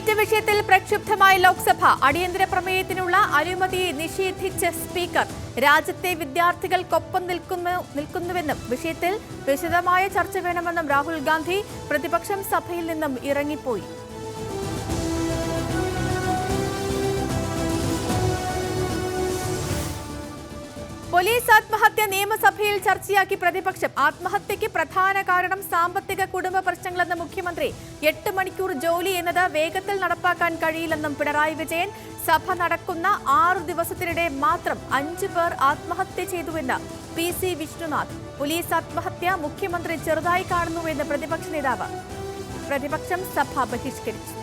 NEET വിഷയത്തിൽ പ്രക്ഷുബ്ധമായ ലോക്സഭ. അടിയന്തര പ്രമേയത്തിനുള്ള അനുമതിയെ നിഷേധിച്ച സ്പീക്കർ. രാജ്യത്തെ വിദ്യാർത്ഥികൾക്കൊപ്പം നിൽക്കുന്നു നിൽക്കുന്നുവെന്നും വിഷയത്തിൽ വിശദമായ ചർച്ച വേണമെന്നും രാഹുൽ ഗാന്ധി പ്രതിപക്ഷം സഭയിൽ നിന്നും ഇറങ്ങിപ്പോയി. പോലീസ് ആത്മഹത്യ നിയമസഭയിൽ ചർച്ചയാക്കി പ്രതിപക്ഷം. ആത്മഹത്യയ്ക്ക് പ്രധാന കാരണം സാമ്പത്തിക കുടുംബ പ്രശ്നങ്ങളെന്ന മുഖ്യമന്ത്രി. എട്ട് മണിക്കൂർ ജോലി എന്നത് വേഗത്തിൽ നടപ്പാക്കാൻ കഴിയില്ലെന്നും പിണറായി വിജയൻ. സഭ നടക്കുന്ന ആറു ദിവസത്തിനിടെ മാത്രം അഞ്ചു പേർ ആത്മഹത്യ ചെയ്തുവെന്ന് പി സി വിഷ്ണുനാഥ്. പോലീസ് ആത്മഹത്യ മുഖ്യമന്ത്രി ചെറുതായി കാണുന്നുവെന്ന് പ്രതിപക്ഷ നേതാവ്. പ്രതിപക്ഷം സഭ ബഹിഷ്കരിച്ചു.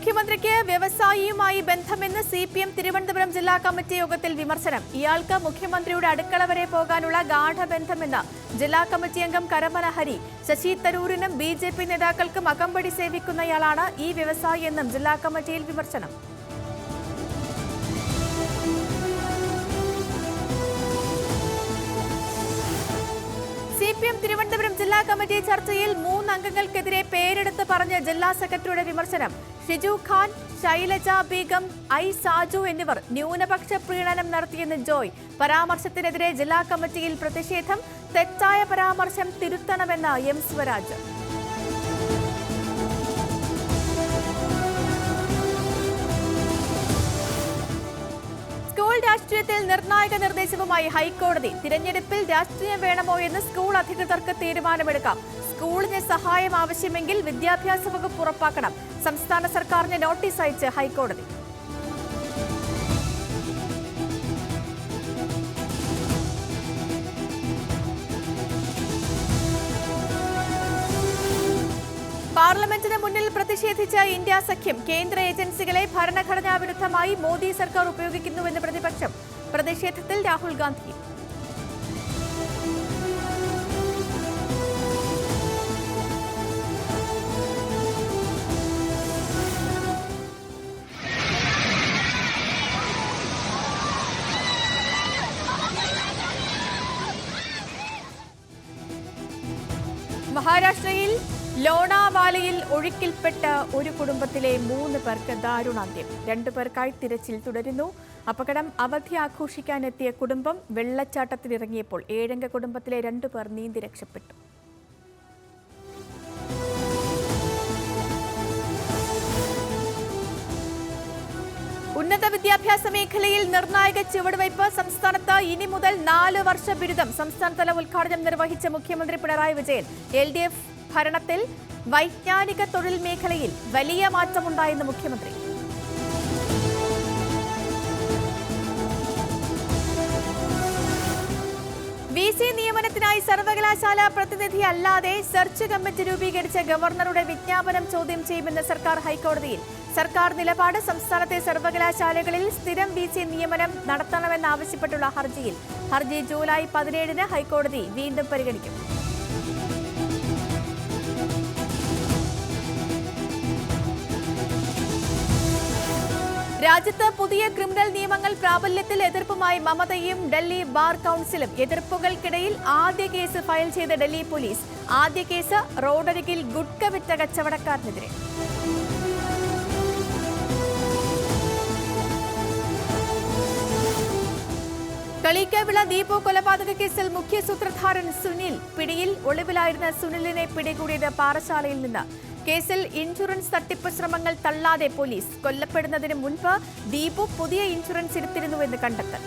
മുഖ്യമന്ത്രിക്ക് വ്യവസായിയുമായി ബന്ധമെന്ന് സി പി എം തിരുവനന്തപുരം ജില്ലാ കമ്മിറ്റി യോഗത്തിൽ വിമർശനം. ഇയാൾക്ക് മുഖ്യമന്ത്രിയുടെ അടുക്കള വരെ പോകാനുള്ള ഗാഠബന്ധമെന്ന് ജില്ലാ കമ്മിറ്റി അംഗം കരമന ഹരി ശശി തരൂരിനും ബി ജെ പി നേതാക്കൾക്കും അകമ്പടി സേവിക്കുന്നയാളാണ് ഈ വ്യവസായി എന്നും ജില്ലാ കമ്മിറ്റിയിൽ വിമർശനം. സി പി എം തിരുവനന്തപുരം ജില്ലാ കമ്മിറ്റി ചർച്ചയിൽ മൂന്നംഗങ്ങൾക്കെതിരെ പേരെടുത്ത് പറഞ്ഞ ജില്ലാ സെക്രട്ടറിയുടെ വിമർശനം. ഷിജു ഖാൻ ശൈലജ ബീഗം ഐ സാജു എന്നിവർ ന്യൂനപക്ഷ പ്രീണനം നടത്തിയെന്ന് ജോയ്. പരാമർശത്തിനെതിരെ ജില്ലാ കമ്മിറ്റിയിൽ പ്രതിഷേധം. തെറ്റായ പരാമർശം തിരുത്തണമെന്ന് എം സ്വരാജ്. രാഷ്ട്രീയത്തിൽ നിർണായക നിർദ്ദേശവുമായി ഹൈക്കോടതി തിരഞ്ഞെടുപ്പിൽ രാഷ്ട്രീയം വേണമോ എന്ന് സ്കൂൾ അധികൃതർക്ക് തീരുമാനമെടുക്കാം. സ്കൂളിന് സഹായം ആവശ്യമെങ്കിൽ വിദ്യാഭ്യാസ വകുപ്പ് ഉറപ്പാക്കണം. സംസ്ഥാന സർക്കാരിന് നോട്ടീസ് അയച്ച് ഹൈക്കോടതി. പാർലമെന്റിന് മുന്നിൽ പ്രതിഷേധിച്ച ഇന്ത്യ സഖ്യം കേന്ദ്ര ഏജൻസികളെ ഭരണഘടനാ വിരുദ്ധമായി മോദി സർക്കാർ ഉപയോഗിക്കുന്നുവെന്ന് പ്രതിപക്ഷം. പ്രതിഷേധത്തിൽ രാഹുൽ ഗാന്ധി. മഹാരാഷ്ട്രയിൽ ലോണാവാലയിൽ ഒഴുക്കിൽപ്പെട്ട ഒരു കുടുംബത്തിലെ മൂന്ന് പേർക്ക് ദാരുണാന്ത്യം. രണ്ടു പേർക്കായി തിരച്ചിൽ തുടരുന്നു. അപകടം അവധി ആഘോഷിക്കാനെത്തിയ കുടുംബം വെള്ളച്ചാട്ടത്തിലിറങ്ങിയപ്പോൾ ഏഴംഗ കുടുംബത്തിലെ രണ്ടു പേർ നീന്തി രക്ഷപ്പെട്ടു. ഉന്നത വിദ്യാഭ്യാസ മേഖലയിൽ നിർണായക ചുവടുവയ്പ് സംസ്ഥാനത്ത് ഇനി മുതൽ നാല് വർഷ ബിരുദം സംസ്ഥാനതല ഉദ്ഘാടനം നിർവഹിച്ച മുഖ്യമന്ത്രി Pinarayi Vijayan. L D F ഭരണത്തിൽ വൈജ്ഞാനിക തൊഴിൽ മേഖലയിൽ വലിയ മാറ്റമുണ്ടായെന്ന് മുഖ്യമന്ത്രി. വി സി നിയമനത്തിനായി സർവകലാശാല പ്രതിനിധി അല്ലാതെ സെർച്ച് കമ്മിറ്റി രൂപീകരിച്ച ഗവർണറുടെ വിജ്ഞാപനം ചോദ്യം ചെയ്യുമെന്ന് സർക്കാർ ഹൈക്കോടതിയിൽ. സർക്കാർ നിലപാട് സംസ്ഥാനത്തെ സർവകലാശാലകളിൽ സ്ഥിരം വി സി നിയമനം നടത്തണമെന്നാവശ്യപ്പെട്ടുള്ള ഹർജിയിൽ. ഹർജി ജൂലൈ പതിനേഴിന് ഹൈക്കോടതി വീണ്ടും പരിഗണിക്കും. രാജ്യത്ത് പുതിയ ക്രിമിനൽ നിയമങ്ങൾ പ്രാബല്യത്തിൽ എതിർപ്പുമായി മമതയും ഡൽഹി ബാർ കൗൺസിലും എതിർപ്പുകൾക്കിടയിൽ ആദ്യ കേസ് ഫയൽ ചെയ്ത ഡൽഹി പോലീസ്. ആദ്യ കേസ് റോഡരികിൽ ഗുഡ്ക വിറ്റ കച്ചവടക്കാരനെതിരെ. കളിക്കവിള ദീപു കൊലപാതക കേസിൽ മുഖ്യ സൂത്രധാരൻ സുനിൽ. പിടിയിൽ ഒളിവിലായിരുന്ന സുനിലിനെ പിടികൂടിയത് പാറശാലയിൽ നിന്ന്. കേസിൽ ഇൻഷുറൻസ് തട്ടിപ്പ് ശ്രമങ്ങൾ തള്ളാതെ പോലീസ് കൊല്ലപ്പെടുന്നതിന് മുൻപ് ദീപു പുതിയ ഇൻഷുറൻസ് എടുത്തിരുന്നുവെന്ന് കണ്ടെത്തൽ.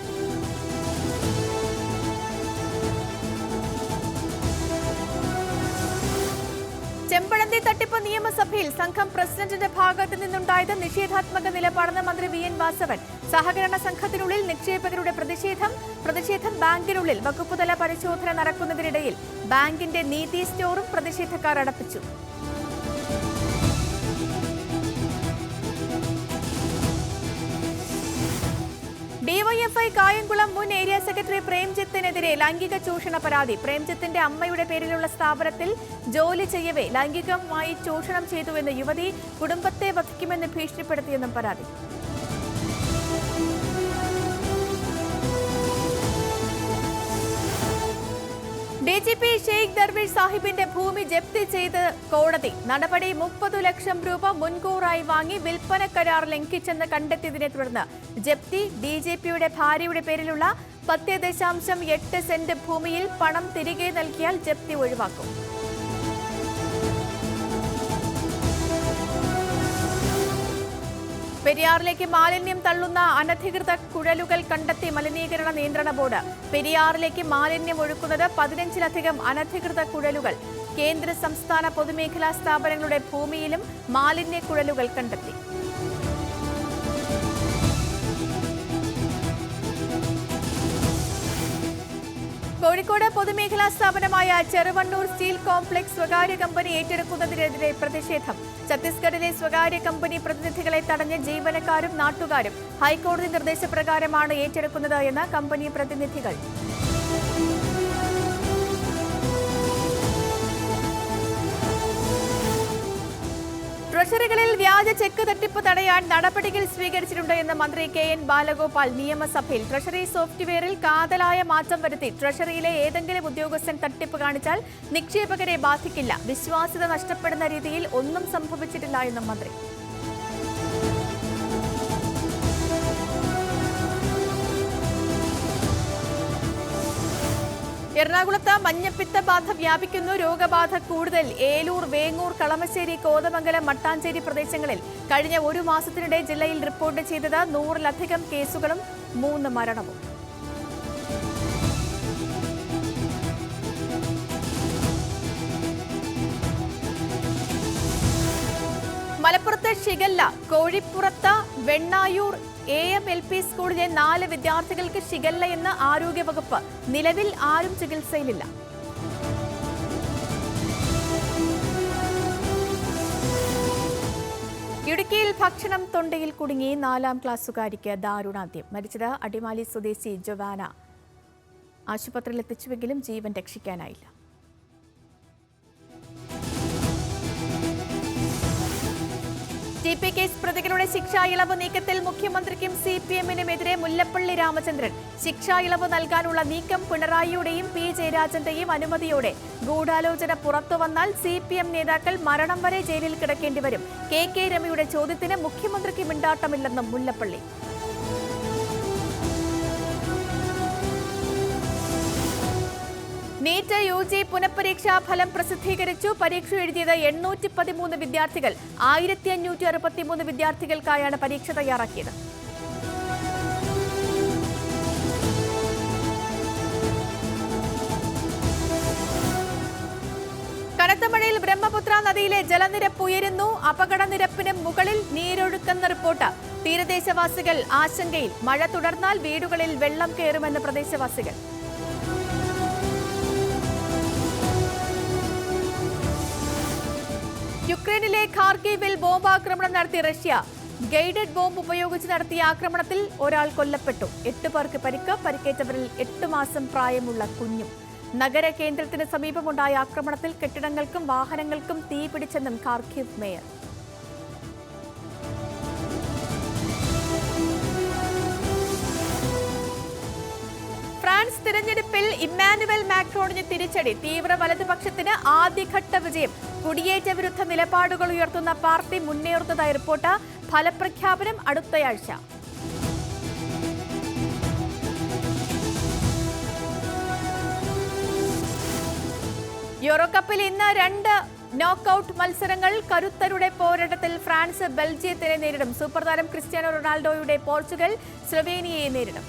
ചെമ്പഴന്തി തട്ടിപ്പ് നിയമസഭയിൽ സംഘം പ്രസിഡന്റിന്റെ ഭാഗത്ത് നിന്നുണ്ടായത് നിഷേധാത്മക നിലപാടെന്ന് മന്ത്രി വി എൻ വാസവൻ. സഹകരണ സംഘത്തിനുള്ളിൽ നിക്ഷേപകരുടെ പ്രതിഷേധം പ്രതിഷേധം ബാങ്കിനുള്ളിൽ വകുപ്പുതല പരിശോധന നടക്കുന്നതിനിടയിൽ ബാങ്കിന്റെ നീതി സ്റ്റോറും പ്രതിഷേധക്കാർ അടപ്പിച്ചു. ഡിവൈഎഫ്ഐ കായംകുളം മുൻ ഏരിയ സെക്രട്ടറി പ്രേംജിത്തിനെതിരെ ലൈംഗിക ചൂഷണ പരാതി. പ്രേംജിത്തിന്റെ അമ്മയുടെ പേരിലുള്ള സ്ഥാപനത്തിൽ ജോലി ചെയ്യവേ ലൈംഗികമായി ചൂഷണം ചെയ്തുവെന്ന് യുവതി കുടുംബത്തെ വധിക്കുമെന്ന് ഭീഷണിപ്പെടുത്തിയെന്നും പരാതി. ഷെയ്ഖ് ദർവേഷ് സാഹിബിന്റെ ഭൂമി ജപ്തി ചെയ്ത് കോടതി. നടപടി മുപ്പത് ലക്ഷം രൂപ മുൻകൂറായി വാങ്ങി വിൽപ്പന കരാർ ലംഘിച്ചെന്ന് കണ്ടെത്തിയതിനെ തുടർന്ന് ജപ്തി ഡി ജെ പിയുടെ ഭാര്യയുടെ പേരിലുള്ള പത്ത് ദശാംശം എട്ട് സെന്റ് ഭൂമിയിൽ പണം തിരികെ നൽകിയാൽ ജപ്തി ഒഴിവാക്കും. പെരിയാറിലേക്ക് മാലിന്യം തള്ളുന്ന അനധികൃത കുഴലുകൾ കണ്ടെത്തി മലിനീകരണ നിയന്ത്രണ ബോർഡ്. പെരിയാറിലേക്ക് മാലിന്യം ഒഴുക്കുന്നത് പതിനഞ്ചിലധികം അനധികൃത കുഴലുകൾ. കേന്ദ്ര സംസ്ഥാന പൊതുമേഖലാ സ്ഥാപനങ്ങളുടെ ഭൂമിയിലും മാലിന്യ കുഴലുകൾ കണ്ടെത്തി. കോഴിക്കോട് പൊതുമേഖലാ സ്ഥാപനമായ ചെറുവണ്ണൂർ സ്റ്റീൽ കോംപ്ലക്സ് സ്വകാര്യ കമ്പനി ഏറ്റെടുക്കുന്നതിനെതിരെ പ്രതിഷേധം. ഛത്തീസ്ഗഡിലെ സ്വകാര്യ കമ്പനി പ്രതിനിധികളെ തടഞ്ഞ് ജീവനക്കാരും നാട്ടുകാരും ഹൈക്കോടതി നിർദ്ദേശപ്രകാരമാണ് ഏറ്റെടുക്കുന്നത് എന്ന് കമ്പനി പ്രതിനിധികൾ. ട്രഷറികളിൽ വ്യാജ ചെക്ക് തട്ടിപ്പ് തടയാൻ നടപടികൾ സ്വീകരിച്ചിട്ടുണ്ട് എന്ന് മന്ത്രി കെ എൻ ബാലഗോപാൽ നിയമസഭയിൽ. ട്രഷറി സോഫ്റ്റ്വെയറിൽ കാതലായ മാറ്റം വരുത്തി. ട്രഷറിയിലെ ഏതെങ്കിലും ഉദ്യോഗസ്ഥൻ തട്ടിപ്പ് കാണിച്ചാൽ നിക്ഷേപകരെ ബാധിക്കില്ല. വിശ്വാസ്യത നഷ്ടപ്പെടുന്ന രീതിയിൽ ഒന്നും സംഭവിച്ചിട്ടില്ല എന്നും മന്ത്രി. എറണാകുളത്ത് മഞ്ഞപ്പിത്ത ബാധ വ്യാപിക്കുന്നു. രോഗബാധ കൂടുതൽ. ഏലൂർ വേങ്ങൂർ കളമശ്ശേരി കോതമംഗലം മട്ടാഞ്ചേരി പ്രദേശങ്ങളിൽ കഴിഞ്ഞ ഒരു മാസത്തിനിടെ ജില്ലയിൽ റിപ്പോർട്ട് ചെയ്തത് നൂറിലധികം കേസുകളും മൂന്ന് മരണവും. മലപ്പുറത്ത് shigella കോഴിപ്പുറത്ത് Vennayur A M L P സ്കൂളിലെ നാല് വിദ്യാർത്ഥികൾക്ക് ഷിഗല്ല എന്ന് ആരോഗ്യവകുപ്പ് നിലവിൽ ആരും ചികിത്സയിലില്ല. ഇടുക്കിയിൽ ഭക്ഷണം തൊണ്ടയിൽ കുടുങ്ങി നാലാം ക്ലാസ്സുകാരിക്ക് ദാരുണാന്ത്യം. മരിച്ചത് അടിമാലി സ്വദേശി ജൊവാന. ആശുപത്രിയിൽ എത്തിച്ചുവെങ്കിലും ജീവൻ രക്ഷിക്കാനായില്ല. പി കേസ് പ്രതികളുടെ ശിക്ഷാ ഇളവ് നീക്കത്തിൽ മുഖ്യമന്ത്രിക്കും സി പി എമ്മിനുമെതിരെ മുല്ലപ്പള്ളി രാമചന്ദ്രൻ. ശിക്ഷാ ഇളവ് നൽകാനുള്ള നീക്കം പിണറായിയുടെയും പി ജയരാജന്റെയും അനുമതിയോടെ. ഗൂഢാലോചന പുറത്തുവന്നാൽ സി പി എം നേതാക്കൾ മരണം വരെ ജയിലിൽ കിടക്കേണ്ടി വരും. കെ കെ രമയുടെ ചോദ്യത്തിന് മുഖ്യമന്ത്രിക്ക് മിണ്ടാട്ടമില്ലെന്നും മുല്ലപ്പള്ളി. നീറ്റ് യു ജി പുനഃപരീക്ഷാ ഫലം പ്രസിദ്ധീകരിച്ചു. പരീക്ഷ എഴുതിയത് എണ്ണൂറ്റി പതിമൂന്ന് വിദ്യാർത്ഥികൾ. ആയിരത്തി അഞ്ഞൂറ്റി അറുപത്തിമൂന്ന് വിദ്യാർത്ഥികൾക്കായാണ് പരീക്ഷ തയ്യാറാക്കിയത്. കനത്ത മഴയിൽ ബ്രഹ്മപുത്ര നദിയിലെ ജലനിരപ്പ് ഉയരുന്നു. അപകടനിരപ്പിന് മുകളിൽ നീരൊഴുക്കെന്ന റിപ്പോർട്ട്. തീരദേശവാസികൾ ആശങ്കയിൽ. മഴ തുടർന്നാൽ വീടുകളിൽ വെള്ളം കയറുമെന്ന് പ്രദേശവാസികൾ. യുക്രൈനിലെ ഖാർഗീവിൽ ബോംബാക്രമണം നടത്തി റഷ്യ. ഗൈഡഡ് ബോംബ് ഉപയോഗിച്ച് നടത്തിയ ആക്രമണത്തിൽ ഒരാൾ കൊല്ലപ്പെട്ടു. എട്ട് പേർക്ക് പരിക്ക് പരിക്കേറ്റവരിൽ എട്ട് മാസം പ്രായമുള്ള കുഞ്ഞും. നഗര കേന്ദ്രത്തിന് സമീപമുണ്ടായ ആക്രമണത്തിൽ കെട്ടിടങ്ങൾക്കും വാഹനങ്ങൾക്കും തീപിടിച്ചെന്നും ഖാർഗീവ് മേയർ. ഫ്രാൻസ് തിരഞ്ഞെടുപ്പിൽ ഇമ്മാനുവൽ മാക്രോണിന് തിരിച്ചടി. തീവ്ര വലതുപക്ഷത്തിന് ആദ്യഘട്ട വിജയം. കുടിയേറ്റ വിരുദ്ധ നിലപാടുകൾ ഉയർത്തുന്ന പാർട്ടി മുന്നേറുന്നതായി റിപ്പോർട്ട് ഫലപ്രഖ്യാപനം അടുത്തയാഴ്ച. യൂറോകപ്പിൽ ഇന്ന് രണ്ട് നോക്കൌട്ട് മത്സരങ്ങൾ. കരുത്തരുടെ പോരാട്ടത്തിൽ ഫ്രാൻസ് ബെൽജിയത്തിനെ നേരിടും. സൂപ്പർ താരം ക്രിസ്ത്യാനോ റൊണാൾഡോയുടെ പോർച്ചുഗൽ സ്ലൊവേനിയയെ നേരിടും.